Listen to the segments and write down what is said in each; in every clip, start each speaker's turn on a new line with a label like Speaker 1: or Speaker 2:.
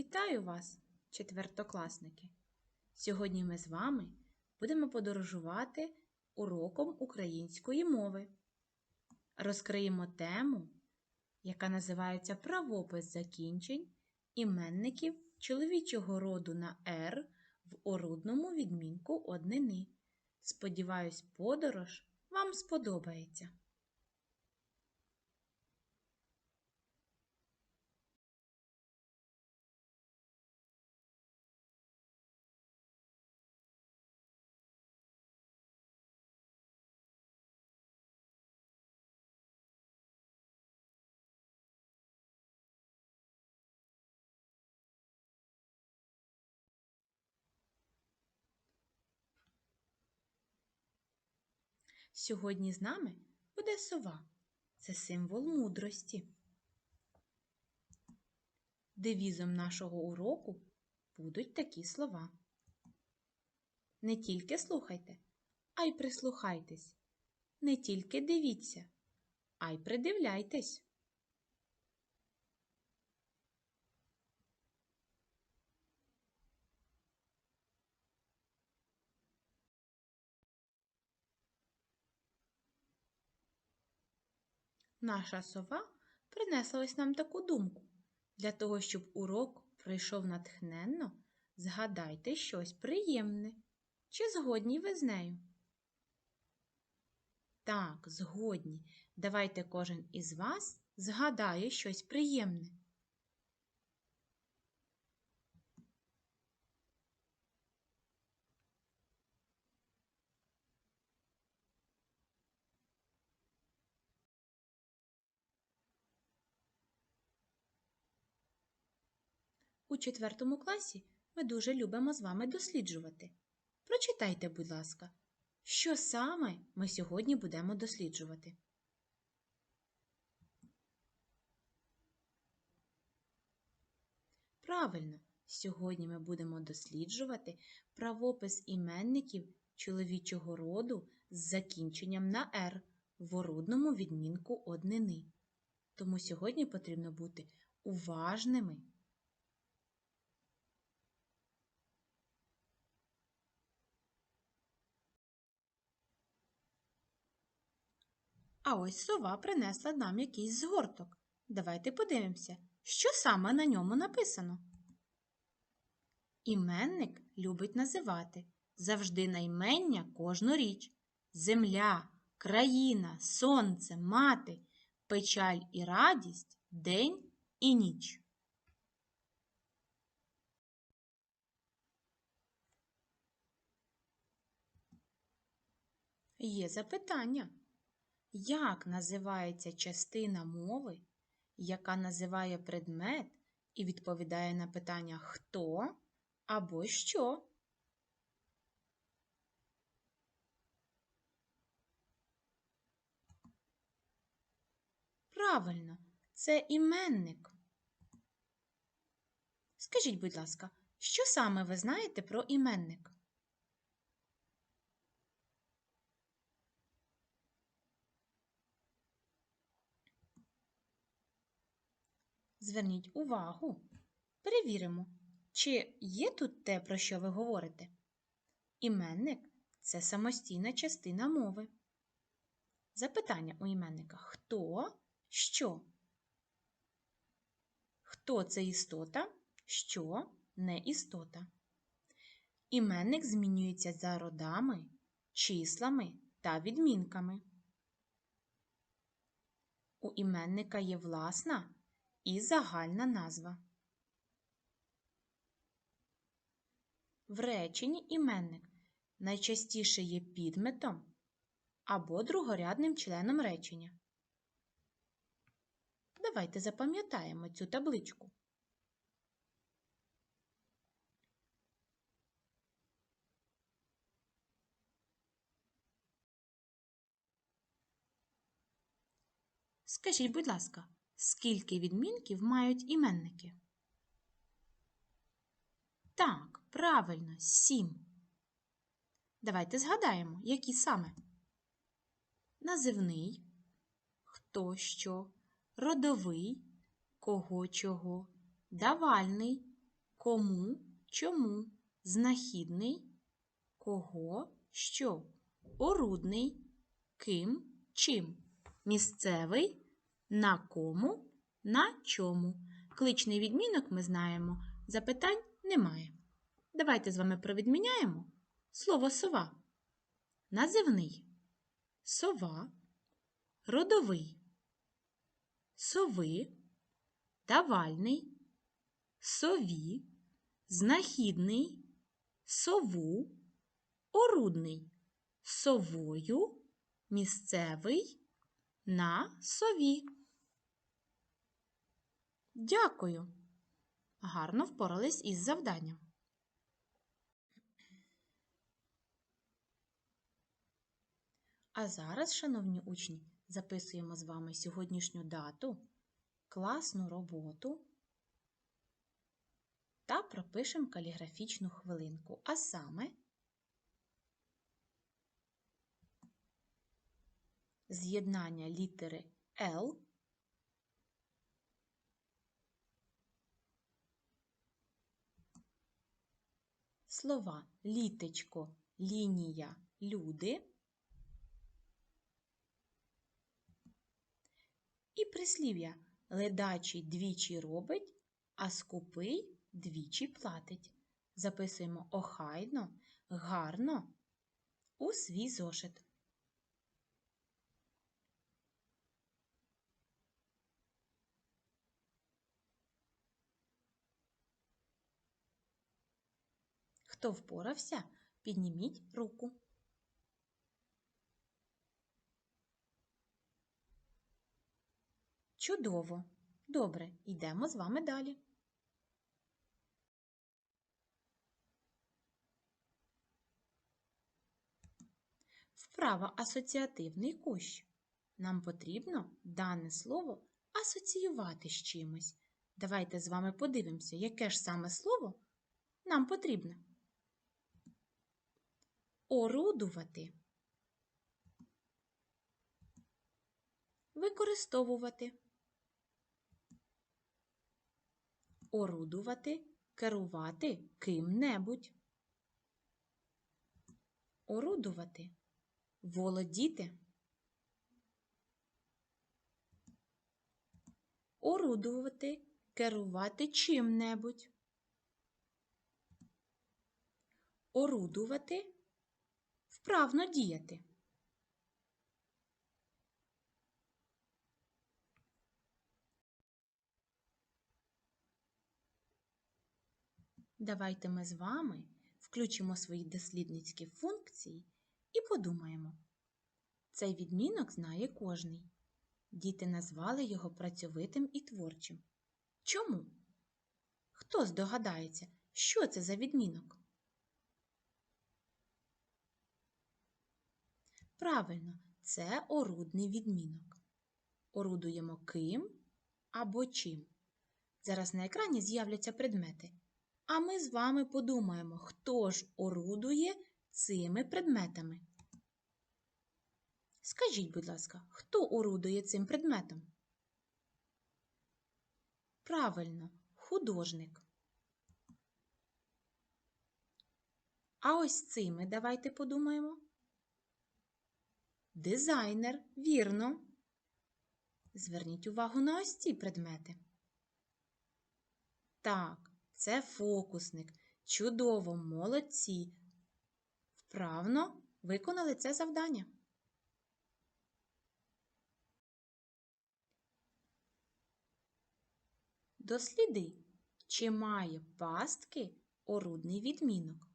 Speaker 1: Вітаю вас, четвертокласники! Сьогодні ми з вами будемо подорожувати уроком української мови. Розкриємо тему, яка називається Правопис закінчень іменників чоловічого роду на «р» в орудному відмінку однини. Сподіваюсь, подорож вам сподобається. Сьогодні з нами буде сова. Це символ мудрості. Девізом нашого уроку будуть такі слова. Не тільки слухайте, а й прислухайтесь. Не тільки дивіться, а й придивляйтесь. Наша сова принесла ось нам таку думку. Для того, щоб урок пройшов натхненно, згадайте щось приємне. Чи згодні ви з нею? Так, згодні. Давайте кожен із вас згадає щось приємне. У четвертому класі ми дуже любимо з вами досліджувати. Прочитайте, будь ласка, що саме ми сьогодні будемо досліджувати. Правильно, сьогодні ми будемо досліджувати правопис іменників чоловічого роду з закінченням на «р» в орудному відмінку однини. Тому сьогодні потрібно бути уважними. А ось сова принесла нам якийсь згорток. Давайте подивимося, що саме на ньому написано. Іменник любить називати завжди наймення кожну річ земля, країна, сонце, мати, печаль і радість, день і ніч. Є запитання. Як називається частина мови, яка називає предмет і відповідає на питання хто або що? Правильно, це іменник. Скажіть, будь ласка, що саме ви знаєте про іменник? Зверніть увагу. Перевіримо, чи є тут те, про що ви говорите. Іменник це самостійна частина мови. Запитання у іменника хто, що? Хто це істота, що не істота? Іменник змінюється за родами, числами та відмінками. У іменника є власна і загальна назва. В реченні іменник найчастіше є підметом або другорядним членом речення. Давайте запам'ятаємо цю табличку. Скажіть, будь ласка, Скільки відмінків мають іменники? Так, правильно, сім. Давайте згадаємо, які саме. Називний, хто що, родовий, кого чого, давальний, кому, чому, знахідний, кого, що, орудний, ким, чим, місцевий, на кому, на чому. Кличний відмінок ми знаємо, запитань немає. Давайте з вами провідміняємо. Слово сова. Називний. Сова, родовий, сови, давальний, сові, знахідний, сову, орудний, совою, місцевий, на сові. Дякую. Гарно впорались із завданням. А зараз, шановні учні, записуємо з вами сьогоднішню дату, класну роботу та пропишемо каліграфічну хвилинку. А саме з'єднання літери L слова літечко, лінія, люди і прислів'я ледачий двічі робить, а скупий двічі платить. Записуємо охайно, гарно у свій зошит. Хто впорався, підніміть руку. Чудово! Добре, йдемо з вами далі. Вправа асоціативний кущ. Нам потрібно дане слово асоціювати з чимось. Давайте з вами подивимося, яке ж саме слово нам потрібно. Орудувати. Використовувати. Орудувати, керувати ким-небудь. Орудувати. Володіти. Орудувати, керувати чим-небудь. Орудувати, вправно діяти. Давайте ми з вами включимо свої дослідницькі функції і подумаємо. Цей відмінок знає кожний. Діти назвали його працьовитим і творчим. Чому? Хто здогадається, що це за відмінок? Правильно, це орудний відмінок. Орудуємо ким або чим. Зараз на екрані з'являться предмети. А ми з вами подумаємо, хто ж орудує цими предметами. Скажіть, будь ласка, хто орудує цим предметом? Правильно, художник. А ось цими давайте подумаємо. Дизайнер, вірно. Зверніть увагу на ось ці предмети. Так, це фокусник. Чудово, молодці. Вправно виконали це завдання. Досліди, чи має пастки орудний відмінок.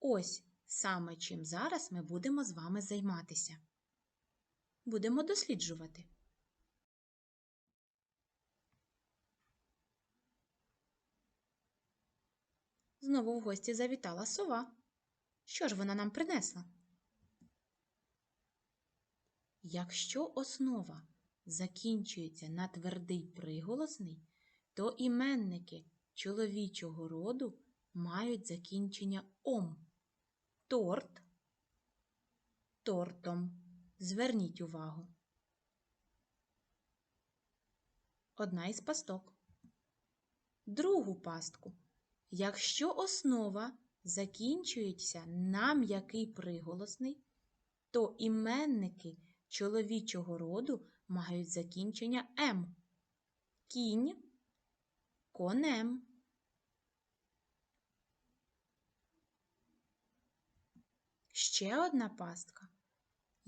Speaker 1: Ось саме чим зараз ми будемо з вами займатися. Будемо досліджувати. Знову в гості завітала сова. Що ж вона нам принесла? Якщо основа закінчується на твердий приголосний, то іменники чоловічого роду мають закінчення ом. Торт тортом. Зверніть увагу. Одна із пасток. Другу пастку Якщо основа закінчується на м'який приголосний, то іменники чоловічого роду мають закінчення М. Кінь, конем. Ще одна пастка.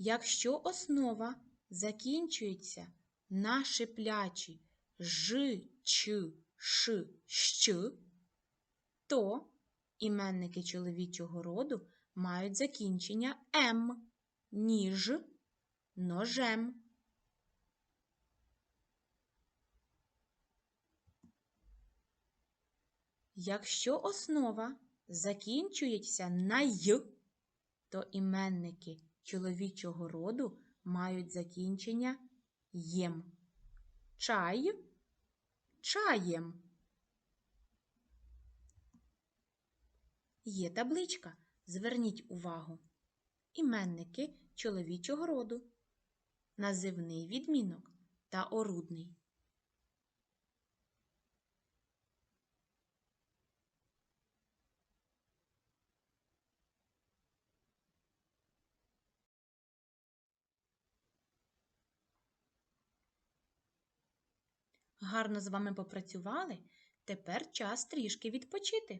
Speaker 1: Якщо основа закінчується на шиплячі ж, ч, ш, щ, то іменники чоловічого роду мають закінчення м, ніж, ножем. Якщо основа закінчується на й, то іменники чоловічого роду мають закінчення єм. Чай чаєм. Є табличка. Зверніть увагу. Іменники чоловічого роду, називний відмінок та орудний. Гарно з вами попрацювали. Тепер час трішки відпочити.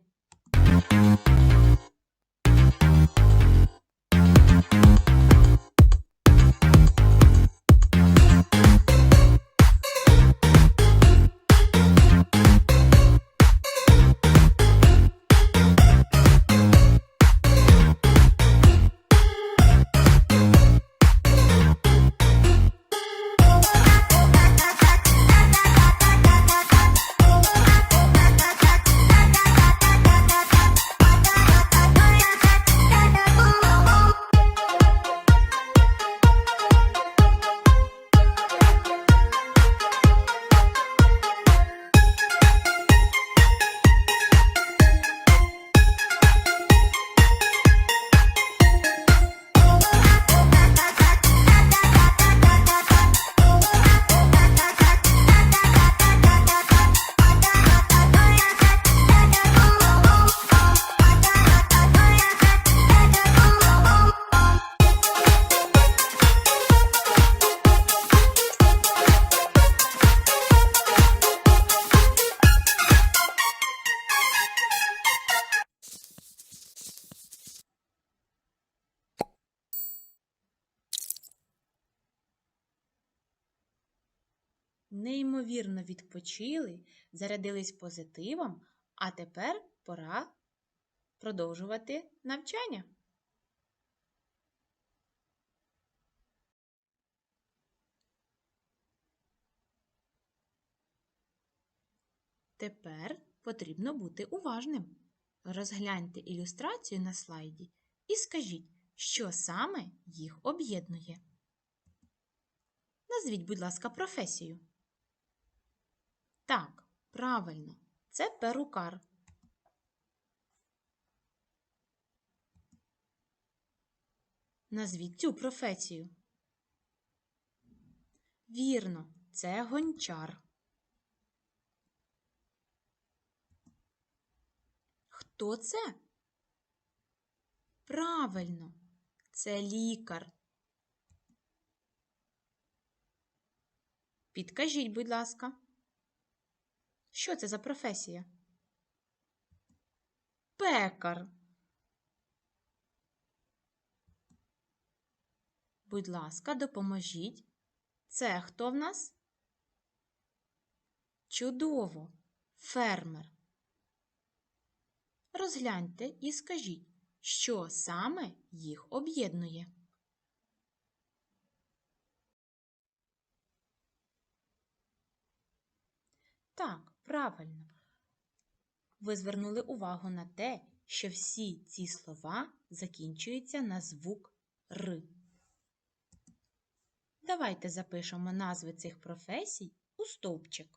Speaker 1: Неймовірно відпочили, зарядились позитивом, а тепер пора продовжувати навчання. Тепер потрібно бути уважним. Розгляньте ілюстрацію на слайді і скажіть, що саме їх об'єднує. Назвіть, будь ласка, професію. Так, правильно, це перукар. Назвіть цю професію. Вірно, це гончар. Хто це? Правильно, це лікар. Підкажіть, будь ласка, що це за професія? Пекар. Будь ласка, допоможіть. Це хто в нас? Чудово, фермер. Розгляньте і скажіть, що саме їх об'єднує. Так, правильно. Ви звернули увагу на те, що всі ці слова закінчуються на звук Р. Давайте запишемо назви цих професій у стовпчик.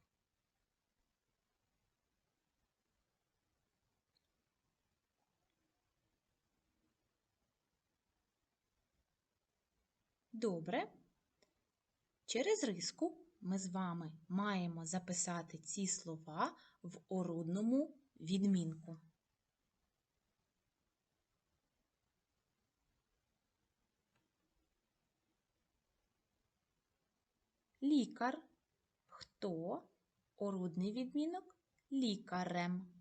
Speaker 1: Добре. Через риску ми з вами маємо записати ці слова в орудному відмінку. Лікар. Хто? Орудний відмінок лікарем.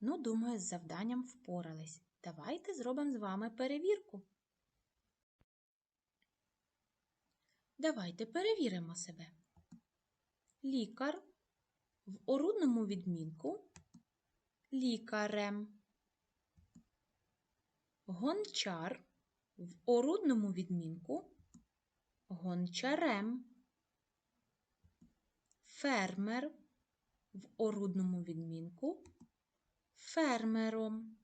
Speaker 1: Ну, думаю, з завданням впорались. Давайте зробимо з вами перевірку. Давайте перевіримо себе. Лікар в орудному відмінку лікарем. Гончар в орудному відмінку гончарем. Фермер в орудному відмінку фермером.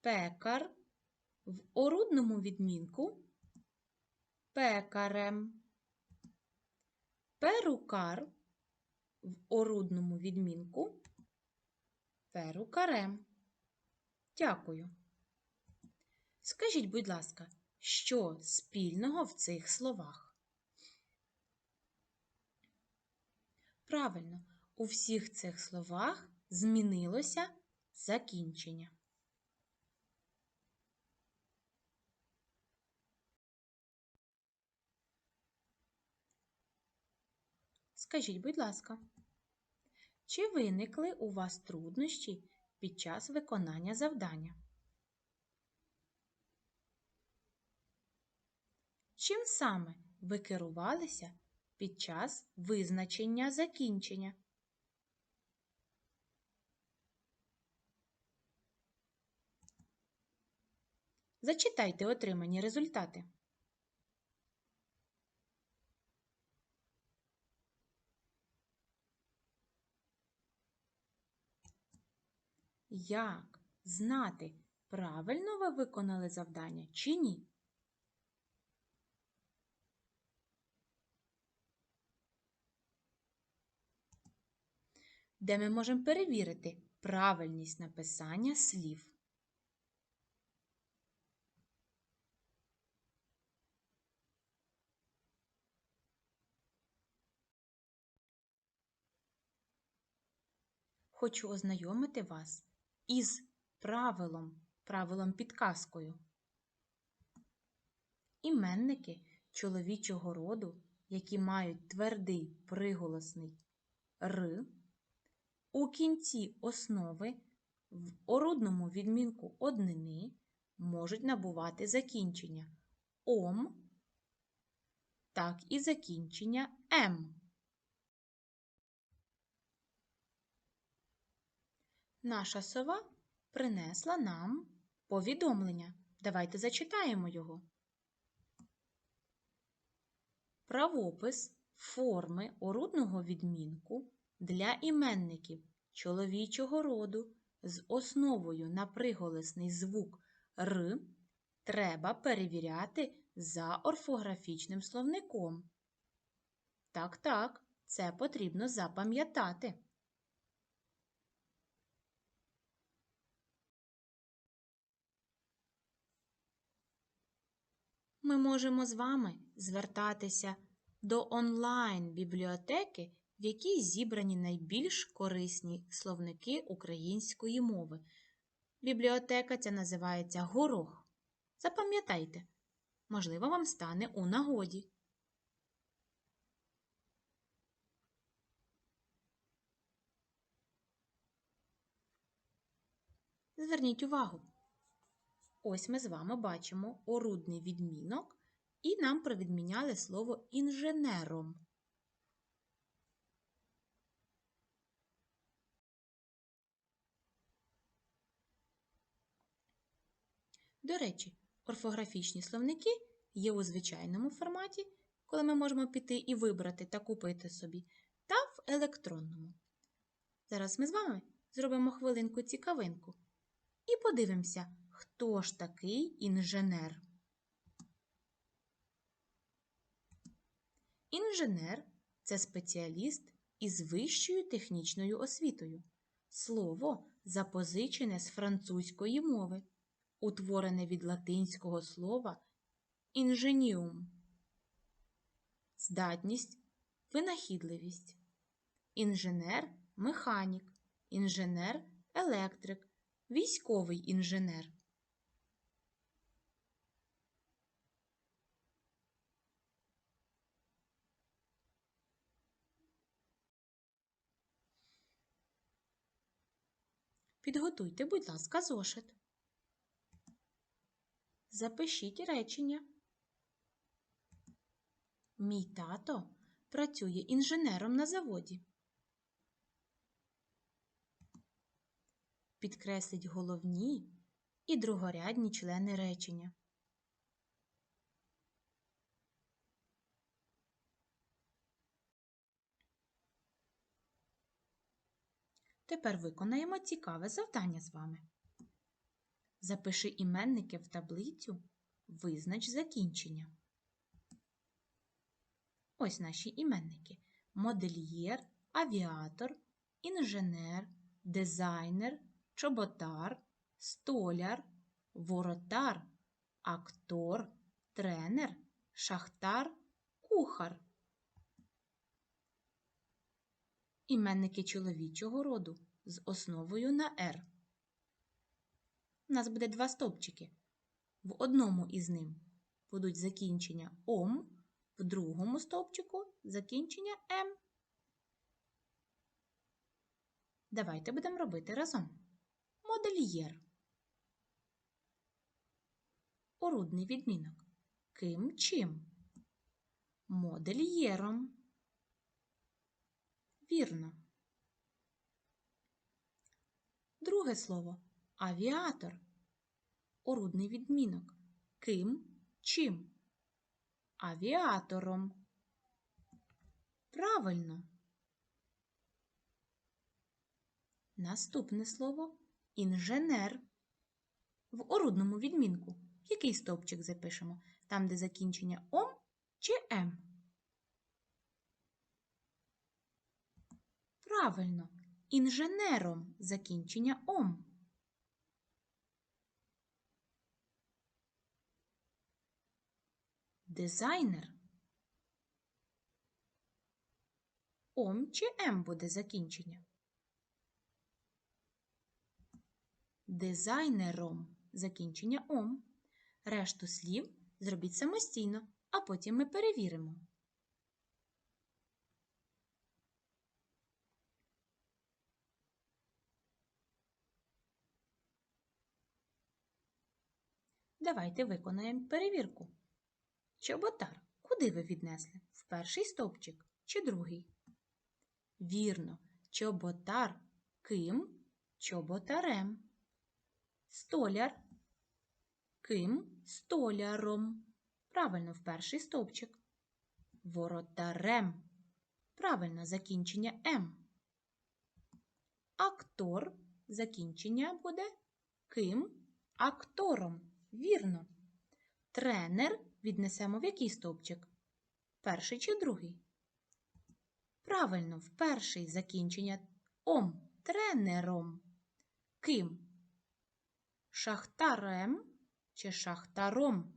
Speaker 1: Пекар в орудному відмінку пекарем. Перукар в орудному відмінку перукарем. Дякую. Скажіть, будь ласка, що спільного в цих словах? Правильно, у всіх цих словах змінилося закінчення. Скажіть, будь ласка, чи виникли у вас труднощі під час виконання завдання? Чим саме ви керувалися під час визначення закінчення? Зачитайте отримані результати. Як знати, правильно ви виконали завдання чи ні? Де ми можемо перевірити правильність написання слів? Хочу ознайомити вас із правилом, правилом підказкою. Іменники чоловічого роду, які мають твердий приголосний р, у кінці основи в орудному відмінку однини можуть набувати закінчення ом, так і закінчення м. Наша сова принесла нам повідомлення. Давайте зачитаємо його. Правопис форми орудного відмінку для іменників чоловічого роду з основою на приголосний звук Р треба перевіряти за орфографічним словником. Так, так, це потрібно запам'ятати. Ми можемо з вами звертатися до онлайн-бібліотеки, в якій зібрані найбільш корисні словники української мови. Бібліотека ця називається Горох. Запам'ятайте, можливо, вам стане у нагоді. Зверніть увагу. Ось ми з вами бачимо орудний відмінок, і нам провідміняли слово інженером. До речі, орфографічні словники є у звичайному форматі, коли ми можемо піти і вибрати та купити собі, та в електронному. Зараз ми з вами зробимо хвилинку цікавинку і подивимося, хто ж такий інженер. Інженер це спеціаліст із вищою технічною освітою. Слово запозичене з французької мови. утворене від латинського слова ingenium. Здатність, винахідливість. Інженер механік, інженер електрик, військовий інженер. Підготуйте, будь ласка, зошит. Запишіть речення. Мій тато працює інженером на заводі. Підкресліть головні і другорядні члени речення. Тепер виконаємо цікаве завдання з вами. Запиши іменники в таблицю, визнач закінчення. Ось наші іменники: модельєр, авіатор, інженер, дизайнер, чоботар, столяр, воротар, актор, тренер, шахтар, кухар. Іменники чоловічого роду з основою на «р». У нас буде два стовпчики. В одному із ним будуть закінчення ом, в другому стовпчику закінчення м. Давайте будемо робити разом. Модельєр. Орудний відмінок. Ким чим? Модельєром. Вірно. Друге слово авіатор. Орудний відмінок. Ким чим? Авіатором. Правильно. Наступне слово інженер. В орудному відмінку. Який стовпчик запишемо? Там, де закінчення ом чи м? Правильно, інженером закінчення ом. Дизайнер. Ом чи М буде закінчення? Дизайнером закінчення ом. Решту слів зробіть самостійно, а потім ми перевіримо. Давайте виконаємо перевірку. Чоботар. Куди ви віднесли? В перший стовпчик чи другий? Вірно, чоботар ким? Чоботарем. Столяр. Ким? Столяром. Правильно, в перший стовпчик. Воротарем. Правильно, закінчення М. Актор. Закінчення буде ким? Актором. Вірно. Тренер віднесемо в який стовпчик? Перший чи другий? Правильно, в перший закінчення ом тренером. Ким? Шахтарем чи шахтаром?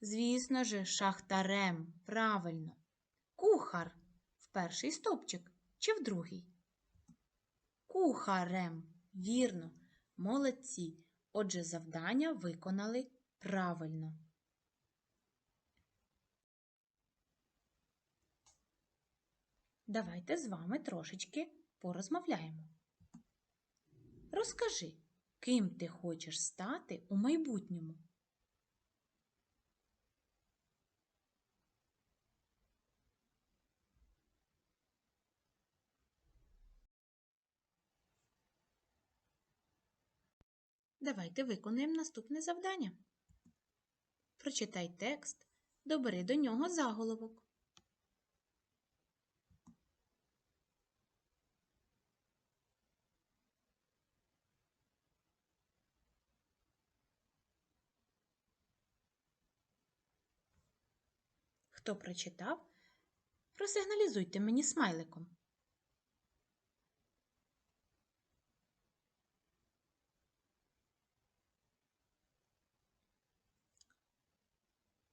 Speaker 1: Звісно же, шахтарем. Правильно. Кухар в перший стовпчик чи в другий? Кухарем. Вірно. Молодці. Отже, завдання виконали правильно. Давайте з вами трошечки порозмовляємо. Розкажи, ким ти хочеш стати у майбутньому? Давайте виконаємо наступне завдання. Прочитай текст, добери до нього заголовок. Хто прочитав, просигналізуйте мені смайликом.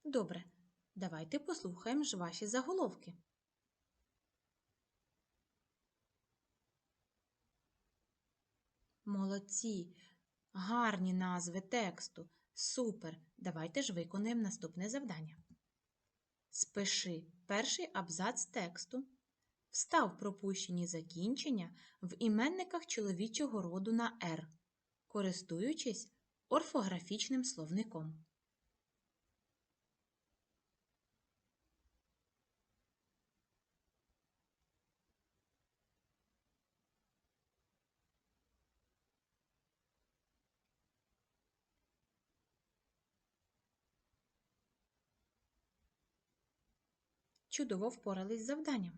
Speaker 1: Добре, давайте послухаємо ж ваші заголовки. Молодці, гарні назви тексту. Супер! Давайте ж виконуємо наступне завдання. Спиши перший абзац тексту. Встав пропущені закінчення в іменниках чоловічого роду на «р», користуючись орфографічним словником. Чудово впорались з завданням.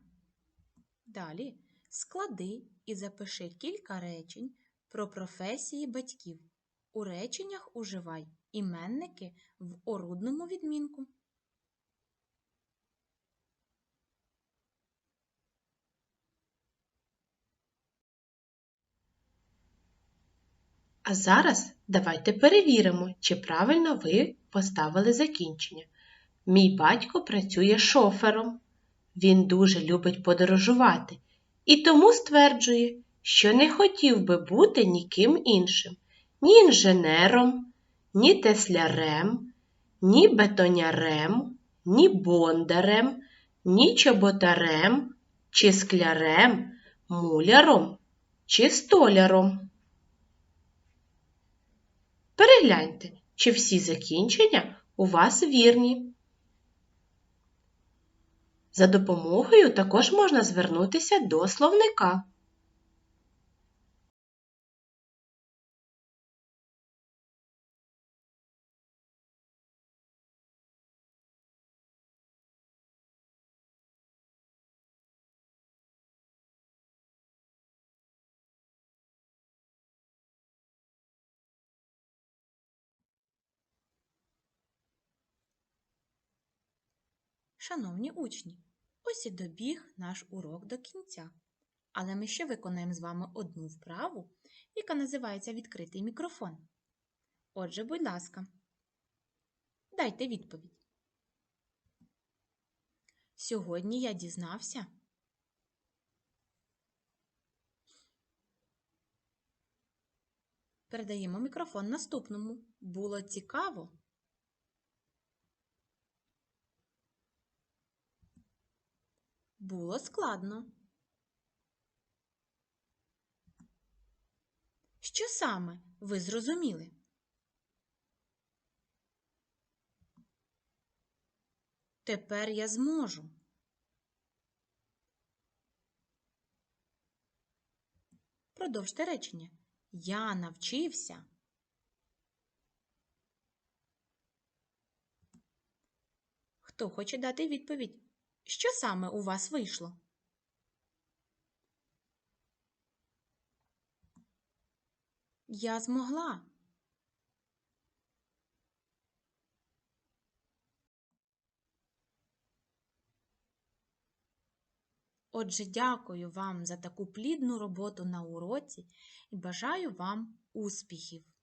Speaker 1: Далі склади і запиши кілька речень про професії батьків. У реченнях уживай іменники в орудному відмінку.
Speaker 2: А зараз давайте перевіримо, чи правильно ви поставили закінчення. Мій батько працює шофером. Він дуже любить подорожувати і тому стверджує, що не хотів би бути ніким іншим, ні інженером, ні теслярем, ні бетонярем, ні бондарем, ні чоботарем, чи склярем, муляром чи столяром. Перегляньте, чи всі закінчення у вас вірні. За допомогою також можна звернутися до словника.
Speaker 1: Шановні учні, ось і добіг наш урок до кінця. Але ми ще виконаємо з вами одну вправу, яка називається відкритий мікрофон. Отже, будь ласка, дайте відповідь. Сьогодні я дізнався. Передаємо мікрофон наступному. Було цікаво. Було складно. Що саме ви зрозуміли? Тепер я зможу. Продовжте речення. Я навчився. Хто хоче дати відповідь? Що саме у вас вийшло? Я змогла. Отже, дякую вам за таку плідну роботу на уроці і бажаю вам успіхів!